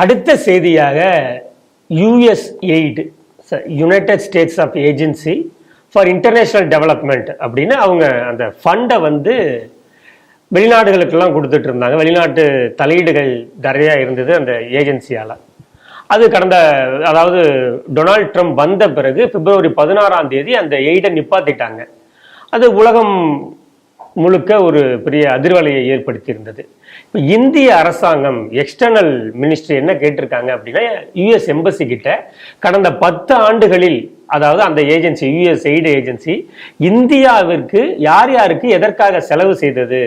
அடுத்த செய்தியாக US AID United States of agency for international development அப்படின்னு அவங்க அந்த ஃபண்டை வந்து வெளிநாடுகளுக்கெல்லாம் கொடுத்துட்டு இருந்தாங்க. வெளிநாட்டு தலையீடுகள் நிறையா இருந்தது அந்த ஏஜென்சியால் அது கடந்த அதாவது டொனால்ட் ட்ரம்ப் வந்த பிறகு பிப்ரவரி பதினாறாம் தேதி அந்த எய்டை நிப்பாத்திட்டாங்க. அது உலகம் முழுக்க ஒரு பெரிய அதிர்வலையை ஏற்படுத்தியிருந்தது. இப்போ இந்திய அரசாங்கம் எக்ஸ்டர்னல் மினிஸ்ட்ரி என்ன கேட்டிருக்காங்க அப்படின்னா யுஎஸ் எம்பசி கிட்ட கடந்த பத்து ஆண்டுகளில் அதாவது அந்த ஏஜென்சி யுஎஸ் எய்டு ஏஜென்சி இந்தியாவிற்கு யார் யாருக்கு எதற்காக செலவு செய்தது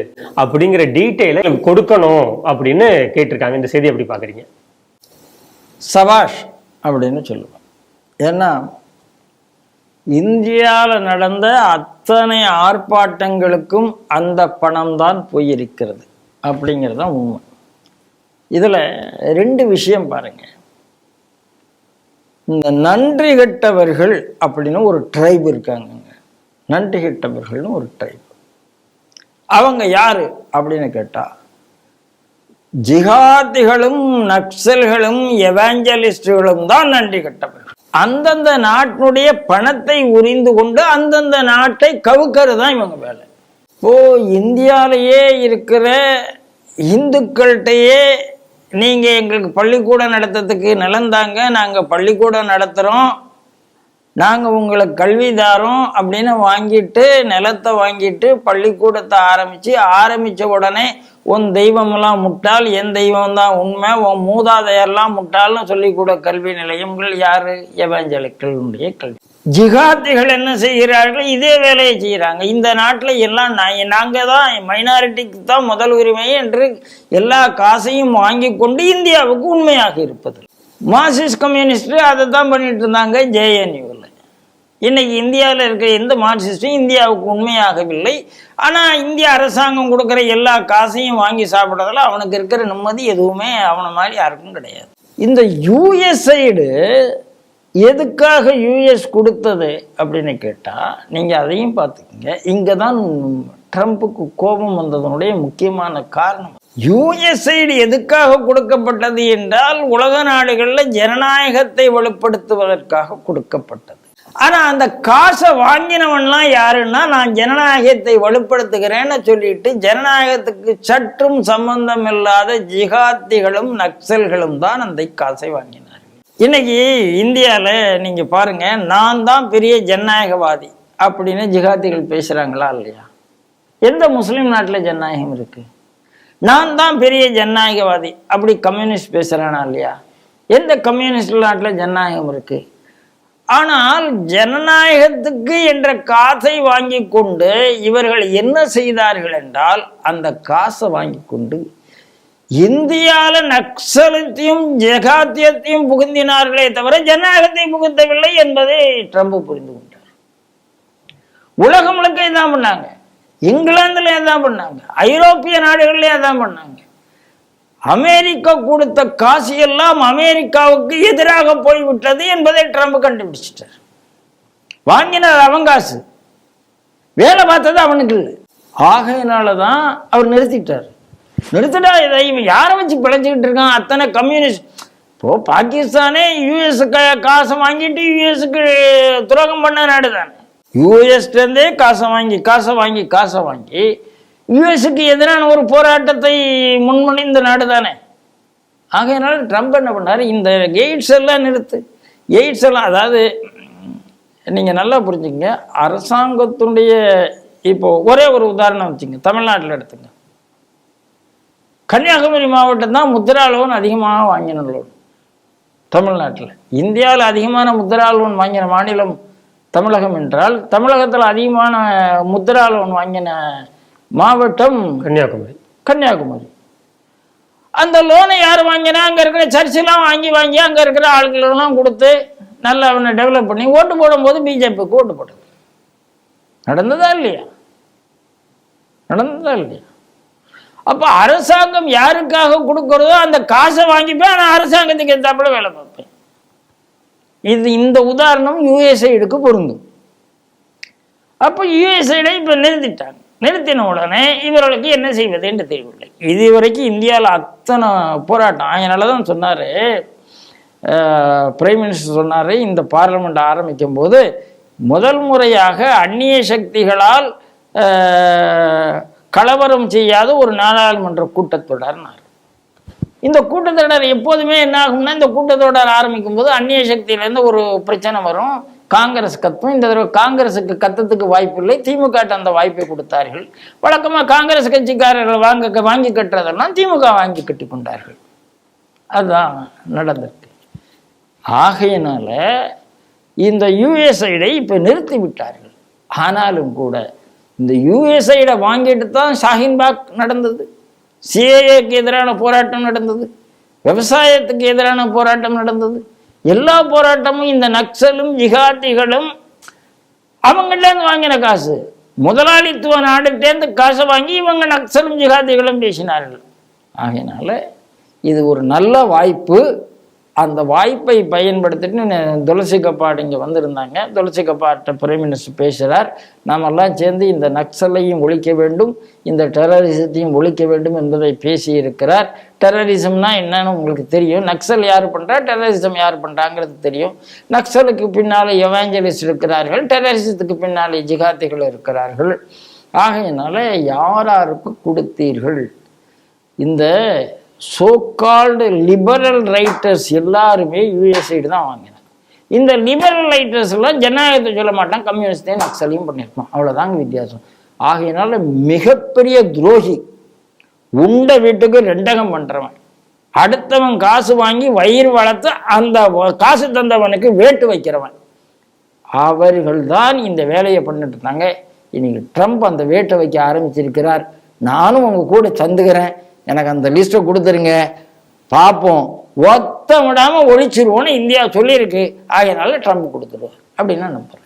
அப்படிங்கிற டீட்டெயிலை கொடுக்கணும் அப்படின்னு கேட்டிருக்காங்க. இந்த செய்தி எப்படி பார்க்குறீங்க? சபாஷ் அப்படின்னு சொல்லுவேன் ஏன்னா இந்தியாவில் நடந்த அத்தனை ஆர்ப்பாட்டங்களுக்கும் அந்த பணம் தான் போயிருக்கிறது அப்படிங்கிறது தான் உண்மை. இதில் ரெண்டு விஷயம் பாருங்க. இந்த நன்றி கெட்டவர்கள் அப்படின்னு ஒரு ட்ரைப் இருக்காங்கங்க. நன்றி கெட்டவர்கள்னு ஒரு ட்ரைப் அவங்க யாரு அப்படின்னு கேட்டா ஜிகாதிகளும் நக்சல்களும் எவாஞ்சலிஸ்டுகளும் தான் நன்றி கட்டவர்கள். அந்தந்த நாட்டினுடைய பணத்தை உரிந்து கொண்டு அந்தந்த நாட்டை கவுக்கிறது தான் இவங்க வேலை. இப்போ இந்தியாவிலேயே இருக்கிற இந்துக்கள்கிட்டயே நீங்கள் எங்களுக்கு பள்ளிக்கூடம் நடத்துறதுக்கு நிலந்தாங்க நாங்கள் பள்ளிக்கூடம் நடத்துகிறோம் நாங்க உங்களை கல்வி தாரோம் அப்படின்னு வாங்கிட்டு நிலத்தை வாங்கிட்டு பள்ளிக்கூடத்தை ஆரம்பிச்சு ஆரம்பிச்ச உடனே உன் தெய்வமெல்லாம் முட்டாள் என் தெய்வம் தான் உண்மை உன் மூதாதையர்லாம் முட்டாள்னு சொல்லிக்கூட கூட கல்வி நிலையங்கள் யாரு? எவாஞ்சலிக்களுடைய கல்வி. ஜிகாத்திகள் என்ன செய்கிறார்கள்? இதே வேலையை செய்கிறாங்க. இந்த நாட்டில் எல்லாம் நான் நாங்கள் தான் மைனாரிட்டிக்கு தான் முதல் உரிமை என்று எல்லா காசையும் வாங்கி கொண்டு இந்தியாவுக்கு உண்மையாக இருப்பது. மார்க்சிஸ்ட் கம்யூனிஸ்ட் அதை தான் பண்ணிட்டு இருந்தாங்க ஜேஎன்யூ இன்னைக்கு இந்தியாவில் இருக்கிற எந்த மார்க்சிஸ்டும் இந்தியாவுக்கு உண்மையாகவில்லை. ஆனால் இந்திய அரசாங்கம் கொடுக்குற எல்லா காசையும் வாங்கி சாப்பிட்றதுல அவனுக்கு இருக்கிற நிம்மதி எதுவுமே அவனை மாதிரி யாருக்கும் கிடையாது. இந்த யூஎஸ்ஐடு எதுக்காக யூஎஸ் கொடுத்தது அப்படின்னு கேட்டால் நீங்கள் அதையும் பார்த்துக்கங்க. இங்கே தான் ட்ரம்ப்புக்கு கோபம் வந்ததனுடைய முக்கியமான காரணம். யூஎஸ்ஐடு எதுக்காக கொடுக்கப்பட்டது என்றால் உலக நாடுகளில் ஜனநாயகத்தை வலுப்படுத்துவதற்காக கொடுக்கப்பட்டது. ஆனா அந்த காசை வாங்கினவன்லாம் யாருன்னா நான் ஜனநாயகத்தை வலுப்படுத்துகிறேன்னு சொல்லிட்டு ஜனநாயகத்துக்கு சற்றும் சம்பந்தம் இல்லாத ஜிகாத்திகளும் நக்சல்களும் தான் அந்த காசை வாங்கினார் இன்னைக்கு இந்தியாவில் நீங்க பாருங்க நான் தான் பெரிய ஜனநாயகவாதி அப்படின்னு ஜிகாத்திகள் பேசுறாங்களா இல்லையா? எந்த முஸ்லீம் நாட்டில் ஜனநாயகம் இருக்கு? நான் தான் பெரிய ஜனநாயகவாதி அப்படி கம்யூனிஸ்ட் பேசுறானா இல்லையா? எந்த கம்யூனிஸ்ட் நாட்டில் ஜனநாயகம் இருக்கு? ஆனால் ஜனநாயகத்துக்கு என்ற காசை வாங்கி கொண்டு இவர்கள் என்ன செய்தார்கள் என்றால் அந்த காசை வாங்கி கொண்டு இந்தியாவில் நக்சலத்தையும் ஜெகாத்தியத்தையும் புகுந்தினார்களே தவிர ஜனநாயகத்தை புகுந்தவில்லை என்பதை ட்ரம்ப் புரிந்து கொண்டார். உலகம் முழுக்க இதான் பண்ணாங்க. இங்கிலாந்துல தான் பண்ணாங்க. ஐரோப்பிய நாடுகள்லேயே தான் பண்ணாங்க. அமெரிக்கா கொடுத்த காசு எல்லாம் அமெரிக்காவுக்கு எதிராக போய்விட்டது என்பதை ட்ரம்ப் கண்டுபிடிச்சிட்டார். வாங்கினார் அவன் காசு. வேலை பார்த்தது அவனுக்கு. இல்லை ஆகையினால தான் அவர் நிறுத்திட்டார். நிறுத்திட்டா இதை இவன் யாரை வச்சு பிழைச்சிக்கிட்டு இருக்கான்? அத்தனை கம்யூனிஸ்ட் இப்போ பாகிஸ்தானே யூஎஸ் காசை வாங்கிட்டு யூஎஸ்க்கு துரோகம் பண்ண நாடு தானே யூஎஸ்லேருந்தே காசை வாங்கி காசை வாங்கி காசை வாங்கி யுஎஸ்க்கு எதிரான ஒரு போராட்டத்தை முன்மொழிந்த நாடு தானே ஆகையினால ட்ரம்ப் என்ன பண்ணார்? இந்த எய்ட்ஸ் எல்லாம் நிறுத்து. எய்ட்ஸ் எல்லாம் அதாவது நீங்கள் நல்லா புரிஞ்சுங்க அரசாங்கத்தினுடைய இப்போ ஒரே ஒரு உதாரணம் வச்சுங்க. தமிழ்நாட்டில் எடுத்துங்க. கன்னியாகுமரி மாவட்டம் தான் முத்ரா லோன் அதிகமாக வாங்கின லோன் தமிழ்நாட்டில். இந்தியாவில் அதிகமான முத்ரா லோன் வாங்கின மாநிலம் தமிழகம் என்றால் தமிழகத்தில் அதிகமான முத்ரா லோன் வாங்கின மாவட்டம் கன்னியாகுமரி. கன்னியாகுமரி. அந்த லோனை யார் வாங்கினா அங்கே இருக்கிற சர்ச்செல்லாம் வாங்கி வாங்கி அங்கே இருக்கிற ஆட்களெல்லாம் கொடுத்து நல்லா அவனை டெவலப் பண்ணி ஓட்டு போடும்போது பிஜேபிக்கு ஓட்டு போட்டது. நடந்ததா இல்லையா? நடந்ததா இல்லையா? அப்போ அரசாங்கம் யாருக்காக கொடுக்கறதோ அந்த காசை வாங்கிப்பேன் ஆனால் அரசாங்கத்துக்கு எத்தாப்புல வேலை பார்ப்பேன். இது இந்த உதாரணம் யுஎஸ்ஐடுக்கு பொருந்தும். அப்போ யுஎஸ்ஐடை இப்போ நிறுத்திட்டாங்க. நிறுத்தின உடனே இவர்களுக்கு என்ன செய்வது என்று தெரியவில்லை. இதுவரைக்கும் இந்தியாவில் அத்தனை போராட்டம் அதனால தான் சொன்னார் பிரைம் மினிஸ்டர் சொன்னார் இந்த பார்லமெண்ட் ஆரம்பிக்கும் போது முதல் முறையாக அந்நிய சக்திகளால் கலவரம் செய்யாத ஒரு நாடாளுமன்ற கூட்டத்தொடர்னார். இந்த கூட்டத்தொடர் எப்போதுமே என்ன ஆகும்னா இந்த கூட்டத்தொடர் ஆரம்பிக்கும் போது அந்நிய சக்தியிலேருந்து ஒரு பிரச்சனை வரும். காங்கிரஸ் கத்தும். இந்த தடவை காங்கிரஸுக்கு கத்தத்துக்கு வாய்ப்பு இல்லை திமுக அந்த வாய்ப்பை கொடுத்தார்கள். வழக்கமாக காங்கிரஸ் கட்சிக்காரர்கள் வாங்க வாங்கி கட்டுறதெல்லாம் திமுக வாங்கி கட்டி கொண்டார்கள். அதுதான் நடந்திருக்கு. ஆகையினால இந்த யுஎஸ்ஐடை இப்போ நிறுத்தி விட்டார்கள். ஆனாலும் கூட இந்த யுஎஸ்ஐடை வாங்கிட்டு தான் ஷாஹின்பாக் நடந்தது. சிஏஏக்கு எதிரான போராட்டம் நடந்தது. விவசாயத்துக்கு எதிரான போராட்டம் நடந்தது. எல்லா போராட்டமும் இந்த நக்சலும் ஜிகாதிகளும் அவங்கள்டேருந்து வாங்கின காசு. முதலாளித்துவ நாடுகிட்டேருந்து காசை வாங்கி இவங்க நக்சலும் ஜிகாதிகளும் பேசினார்கள். ஆகையினால இது ஒரு நல்ல வாய்ப்பு. அந்த வாய்ப்பை பயன்படுத்திட்டு துளசி கப்பாடு இங்கே வந்திருந்தாங்க. துளசி கப்பாட்ட பிரைம் மினிஸ்டர் பேசுகிறார் நாமெல்லாம் சேர்ந்து இந்த நக்சலையும் ஒழிக்க வேண்டும் இந்த டெரரிசத்தையும் ஒழிக்க வேண்டும் என்பதை பேசியிருக்கிறார். டெரரிசம்னா என்னன்னு உங்களுக்கு தெரியும். நக்சல் யார் பண்ணுறா டெரரிசம் யார் பண்ணுறாங்கிறது தெரியும். நக்சலுக்கு பின்னால் எவாஞ்சலிஸ்ட் இருக்கிறார்கள். டெரரிசத்துக்கு பின்னாலே ஜிகாத்திகள் இருக்கிறார்கள். ஆகையினால யாராருக்கு கொடுத்தீர்கள்? இந்த சோகால்டு லிபரல் ரைட்டர்ஸ் எல்லாருமே யூஎஸ்ஐடு தான் வாங்கினாங்க. இந்த லிபரல் ரைட்டர்ஸ்லாம் ஜனநாயகத்தை சொல்ல மாட்டான் கம்யூனிஸ்டையும் நக்சலையும் பண்ணியிருப்பான் அவ்வளோதாங்க வித்தியாசம். ஆகையினால மிகப்பெரிய துரோகி உண்ட வீட்டுக்கு ரெண்டகம் பண்ணுறவன் அடுத்தவன் காசு வாங்கி வயிறு வளர்த்து அந்த காசு தந்தவனுக்கு வேட்டு வைக்கிறவன். அவர்கள் தான் இந்த வேலையை பண்ணிட்டு இருந்தாங்க. இன்னைக்கு ட்ரம்ப் அந்த வேட்டை வைக்க ஆரம்பிச்சிருக்கிறார். நானும் உங்க கூட தந்துக்கிறேன் எனக்கு அந்த லிஸ்ட்டை கொடுத்துருங்க. பார்ப்போம். ஒத்த விடாமல் ஒழிச்சிருவோன்னு இந்தியா சொல்லியிருக்கு. ஆகையினால ட்ரம்ப் கொடுத்துருவார் அப்படின்னு நான் நம்புறேன்.